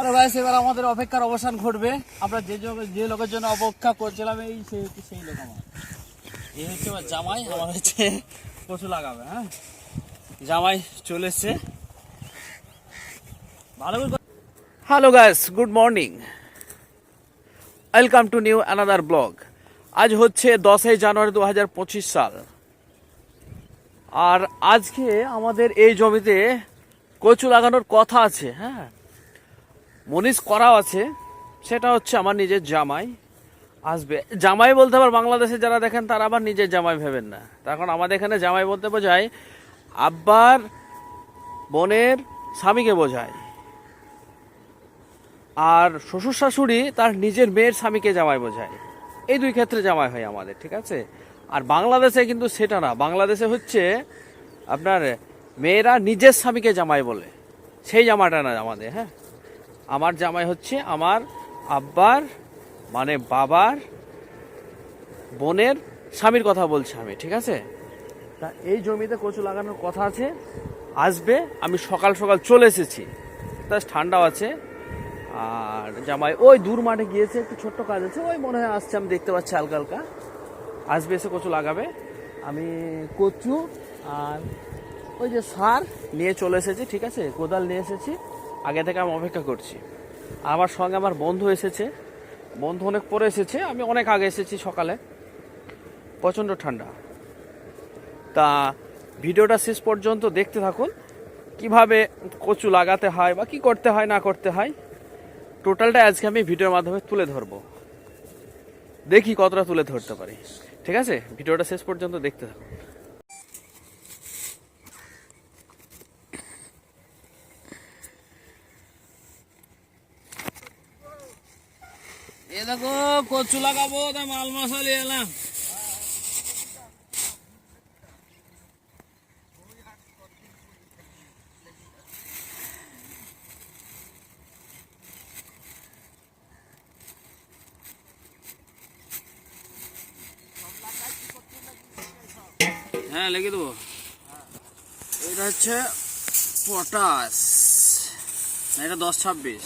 Hello guys এবার আমাদের অপেক্ষার অবসান ঘটবে। আমরা যে যে লোকের জন্য অপেক্ষা করছিলাম, এই সেই সেই লোক আমার। এই হচ্ছে আমার জামাই, আমার হচ্ছে কচু লাগাবে হ্যাঁ? জামাই চলে এসছে। ভালো hello guys good morning welcome to new another blog আজ হচ্ছে দশই জানুয়ারি দু হাজার পঁচিশ সাল। আর আজকে আমাদের এই জমিতে কচু লাগানোর কথা আছে হ্যাঁ? মনিষ করাও আছে, সেটা হচ্ছে আমার নিজের জামাই আসবে। জামাই বলতে আবার বাংলাদেশে যারা দেখেন, তারা আবার নিজের জামাই ভেবেন না। কারণ আমাদের এখানে জামাই বলতে বোঝায়, আব্বার বোনের স্বামীকে বোঝায়। আর শ্বশুর শাশুড়ি তার নিজের মেয়ের স্বামীকে জামাই বোঝায়। এই দুই ক্ষেত্রে জামাই হয় আমাদের, ঠিক আছে? আর বাংলাদেশে কিন্তু সেটা না। বাংলাদেশে হচ্ছে আপনার মেয়েরা নিজের স্বামীকে জামাই বলে। সেই জামাটা না আমাদের হ্যাঁ? আমার জামাই হচ্ছে আমার আব্বার মানে বাবার বোনের স্বামীর কথা বলছি আমি, ঠিক আছে? তা এই জমিতে কচু লাগানোর কথা আছে, আসবে, আমি সকাল সকাল চলে এসেছি। তা ঠান্ডাও আছে, আর জামাই ওই দূর মাঠে গিয়েছে, একটু ছোট্ট কাজ আছে, ওই মনে হয় আসছে, আমি দেখতে পাচ্ছি হালকা হালকা। আসবে এসে কচু লাগাবে। আমি কচু আর ওই যে সার নিয়ে চলে এসেছি, ঠিক আছে? কোদাল নিয়ে এসেছি। আগে থেকে আমি অপেক্ষা করছি। আমার সঙ্গে আমার বন্ধু এসেছে। বন্ধু অনেক পরে এসেছে, আমি অনেক আগে এসেছি সকালে। প্রচণ্ড ঠান্ডা। তা ভিডিওটা শেষ পর্যন্ত দেখতে থাকুন। কীভাবে কচু লাগাতে হয় বা কি করতে হয়, না করতে হয়, টোটালটা আজকে আমি ভিডিওর মাধ্যমে তুলে ধরবো। দেখি কতটা তুলে ধরতে পারি। ঠিক আছে? ভিডিওটা শেষ পর্যন্ত দেখতে থাকুন এ দেখো কচু লাগাবো তাই মাল মশালি এলাম। হ্যাঁ লিখে দেবো। এটা হচ্ছে পটাশ। এটা দশ ছাব্বিশ।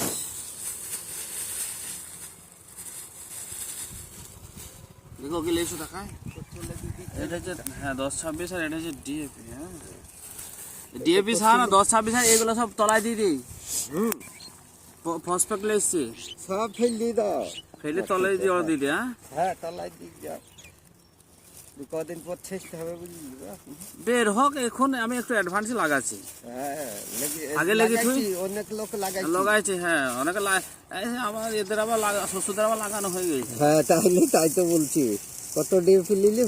দেখো কি লেখছো দেখায়? এটা হচ্ছে হ্যাঁ দশ ছাব্বিশ আর এটা হচ্ছে ডিএপি হ্যাঁ। ডিএপি সার না দশ ছাব্বিশ সার এগুলো সব তলায় দিয়ে দিই। ফসফেট লেগছি সব ফেল দিয়ে দাও। ফেলে তলায় দিয়ে দিয়ে হ্যাঁ? হ্যাঁ তলায় কদিন পর ছেঁচতে হবে বুঝলি? বের হোক এখন আমি একটু অ্যাডভান্সে লাগাচ্ছি। হ্যাঁ আগে লেগে? অনেক লোক লাগাইছে। লাগাইছে হ্যাঁ অনেকে আমার এদের আবার লাগা শ্বশুরদের আবার লাগানো হয়ে গেছে। হ্যাঁ তাহলে তাই তো বলছি। কত ডিউটি নিলি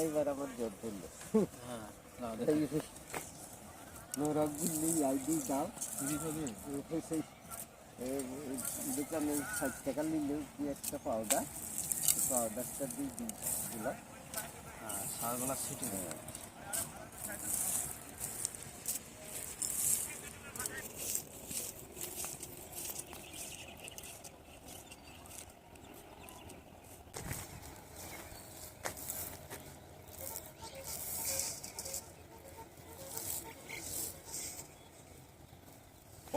এইবার আমার জোর ধরলো মোরগগুলি আইডি দাও। সেই দোকানে ষাট টাকা নিলে কি একটা পাউডার পাউডারটা দিয়ে দিই। আর সারগুলা ছিটে দেবে।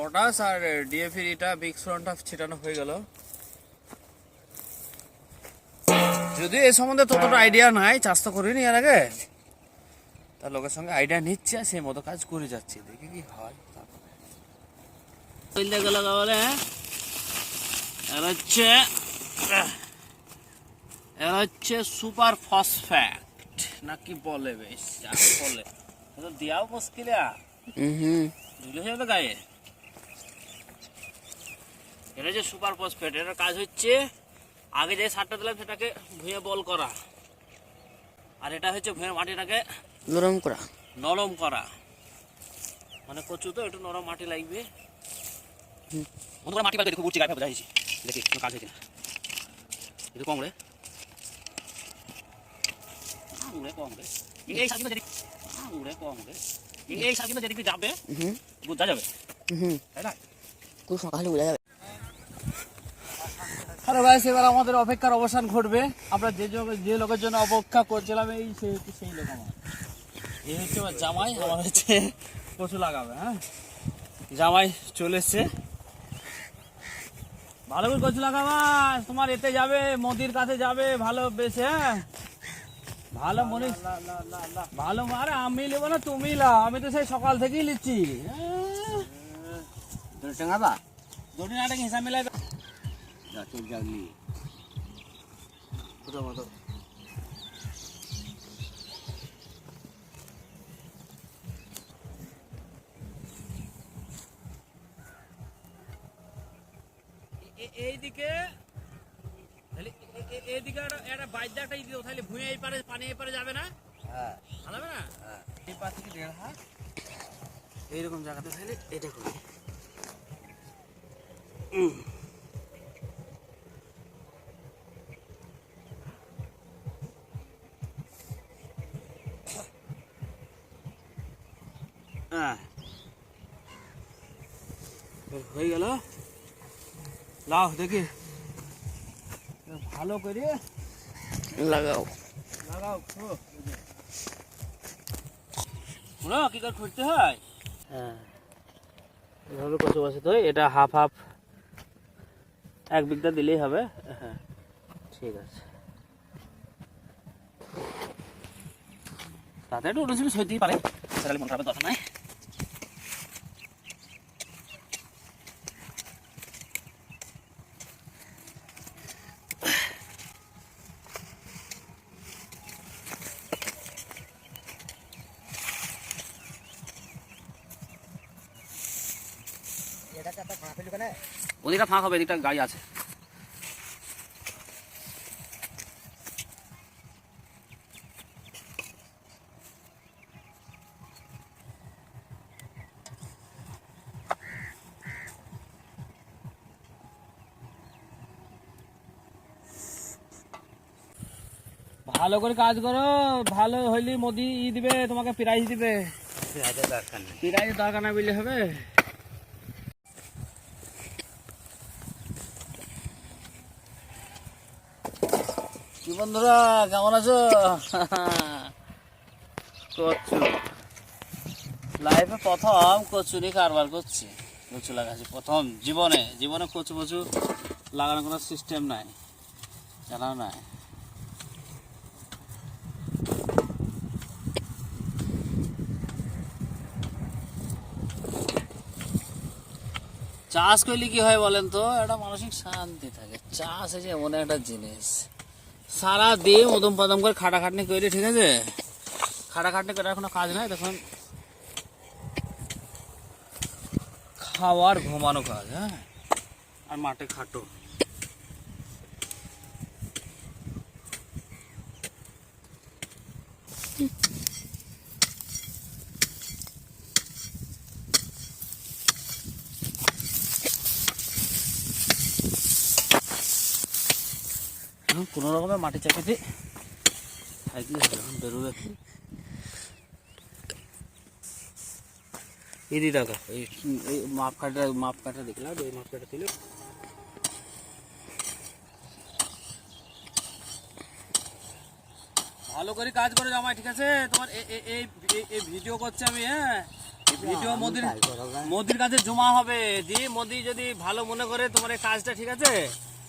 পটাশ আর ডিএফি এটা বিগ ফ্রন্ট ছিটানো হয়ে গেল। যদি এই সম্বন্ধে ততটা আইডিয়া নাই চাষ তো করিনি এর আগে। তার লোকের সঙ্গে আইডিয়া নিচ্ছে আর সেই মতো কাজ করে যাচ্ছে দেখি কি হয়। তারপরে বলে এর হচ্ছে এর হচ্ছে সুপার ফসফ্যাট নাকি বলে বেশ যা বলে। এ তো দেওয়াও মুশকিল ধুলে যাবে তো গায়ে। এটা হচ্ছে সুপার ফসফেট এটার কাজ হচ্ছে আগে যে সারটা দিলাম সেটাকে ভুঁয়ে বল করা। আর এটা হচ্ছে ভুঁয়ে মাটিটাকে নরম করা। নরম করা। মানে কচু তো একটু নরম মাটি লাগবে। মাটি বাড়ি দেখে উঠছি গায়ে বোঝা হয়েছি। দেখি কাজ হয়েছে না একটু কম রে। কম রে। এই সার কিন্তু যেদিক কম রে। এই সার কিন্তু যেদিক যাবে হুম। বোঝা যাবে। হুম। তাই না? খুব সকালে বোঝা যাবে। আরে ভাই এবার আমাদের অপেক্ষার অবসান ঘটবে। আমরা যে যে লোকের জন্য অপেক্ষা করছিলাম এই সেই সেই লোক আমার। এই হচ্ছে আমার জামাই আমার হচ্ছে কচু লাগাবে হ্যাঁ? জামাই চলে এসছে। ভালো করে কচু লাগাবা তোমার এতে যাবে মোদির কাছে যাবে ভালো বেশ হ্যাঁ? ভালো মনে ভালো আরে আমি নেব না তুমি লাও আমি তো সেই সকাল থেকেই নিচ্ছি। দুটো টাকা দুটি নাটক হিসাব মিলাই যত জাগলি। এইদিকে তাহলে এ- এ- এইদিকে একটা- একটা বাইদ্যা একটা দিও, তাহলে ভুঁয়ে এই পারে পানি এই পারে যাবে না? হ্যাঁ। ভালো না? হ্যাঁ। এই পাশ থেকে দেড় হাত এইরকম জায়গাতে তাহলে এটা করি হ্যাঁ হয়ে গেল। লাও দেখি। ভালো করে লাগাও। লাগাও শুনো কি করে খুঁজতে হয়? হ্যাঁ। এভাবে কচু বসাতে হয় এটা হাফ হাফ এক বিঘা দিলেই হবে। হ্যাঁ ঠিক আছে। তাতে একটু উনচল্লিশ হইতেই পারে। সেটা মন খারাপের কথা নয় ওদিকটা ফাঁক হবে এদিকটা গাড়ি আছে। ভালো করে কাজ করো ভালো হইলে মোদি ই দিবে তোমাকে প্রাইজ দিবে। পেঁয়াজের দরকার নেই। প্রাইজ দরকার না বললে হবে? কি বন্ধুরা, কেমন আছো? কচু। লাইফে প্রথম কচুরি কারবার করছি। কচু লাগাচ্ছি প্রথম জীবনে। জীবনে কচু কচু লাগানোর কোনো সিস্টেম নাই। জানা নাই। চাষ করলে কি হয় বলেন তো? একটা মানসিক শান্তি থাকে। চাষ হচ্ছে এমন একটা জিনিস। সারা দিয়ে মদম পদম করে খাটাখাটনি করে ঠিক আছে? খাটাখাটনি করে আর কোনো কাজ নাই তখন খাওয়ার ঘুমানো কাজ হ্যাঁ? আর মাঠে খাটো এখন কোনো রকমের মাটি থাকলে এখন বেরোবে। এদি টাকা এই মাপ কাটা মাপ কাটা দেখলাম মাপ কাটা দিলে ভালো করে কাজ করে জামাই ঠিক আছে? তোমার এই ভিডিও করছে আমি হ্যাঁ? ভিডিও মোদির। মোদির কাছে জমা হবে। দিয়ে মোদি যদি ভালো মনে করে তোমার এই কাজটা ঠিক আছে?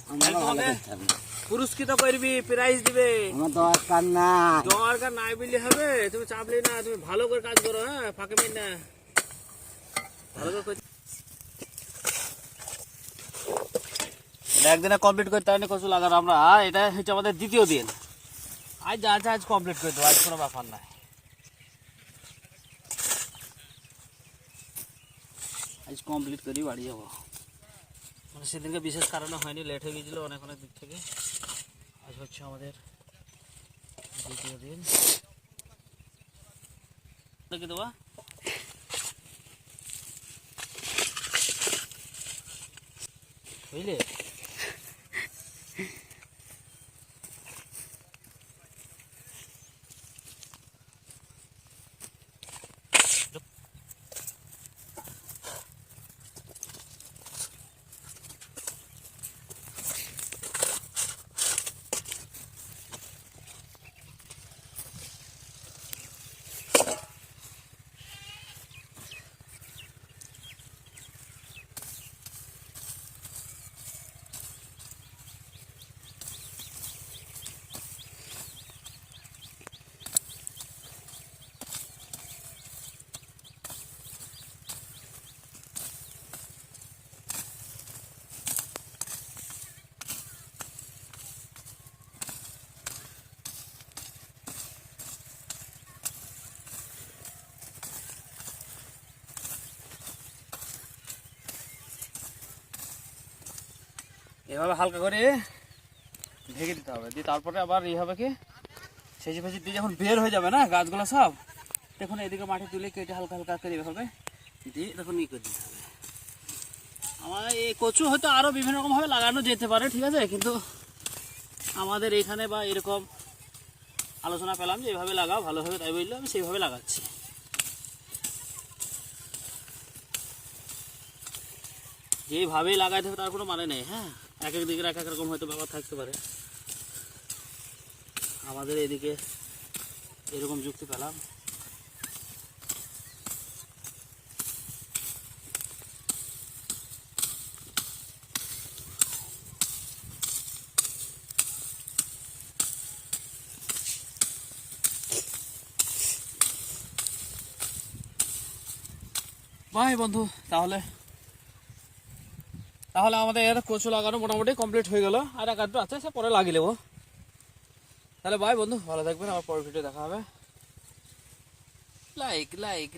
আমারও ভালো তোমাকে- করতে হবে। পুরস্কৃত করবি প্রাইজ দিবে। আমার দরকার নাই। দরকার নাই বললে হবে তুমি চাপলে না তুমি ভালো করে কাজ করো হ্যাঁ? ফাঁকে মেন না। ভালো করে কর- এটা একদিনে কমপ্লিট করতে হয়নি কচু লাগানো আমরা? আর এটা হচ্ছে আমাদের দ্বিতীয় দিন। আজ যা আছে আজ কমপ্লিট করে দেবো আজ কোনো ব্যাপার নাই। আজ কমপ্লিট করি বাড়ি যাব। মানে সেদিনকে বিশেষ কারণে হয়নি লেট হয়ে গিয়েছিল অনেক অনেক দিক থেকে। আজ হচ্ছে আমাদের দ্বিতীয় দিন। দেখে দেবা বুঝলে এভাবে হালকা করে ঢেকে দিতে হবে। দিয়ে তারপরে আবার এই হবে কি? সেচে ফেঁচে দিয়ে যখন বের হয়ে যাবে না, গাছগুলো সব তখন এদিকে মাটি তুলে কেটে হালকা হালকা করে এভাবে দিয়ে তখন ই করে দিতে হবে। আমার এই কচু হয়তো আরও বিভিন্ন রকমভাবে লাগানো যেতে পারে, ঠিক আছে? কিন্তু আমাদের এখানে বা এরকম আলোচনা পেলাম যে এভাবে লাগাও ভালো হবে তাই বললে, আমি সেইভাবে লাগাচ্ছি। যেভাবেই লাগাইতে হবে তার কোনো মানে নেই হ্যাঁ? এক এক দিকে এক এক রকম হয়তো ব্যাপার থাকতে পারে। আমাদের এদিকে এরকম যুক্তি পেলাম। ভাই, বন্ধু, তাহলে তাহলে আমাদের কচু লাগানো মোটামুটি কমপ্লিট হয়ে গেল। আর এক আধটু আছে, সে পরে লাগিয়ে নেব। তাহলে বাই বন্ধু, ভালো থাকবেন আমার পরের ভিডিও দেখা হবে। Like like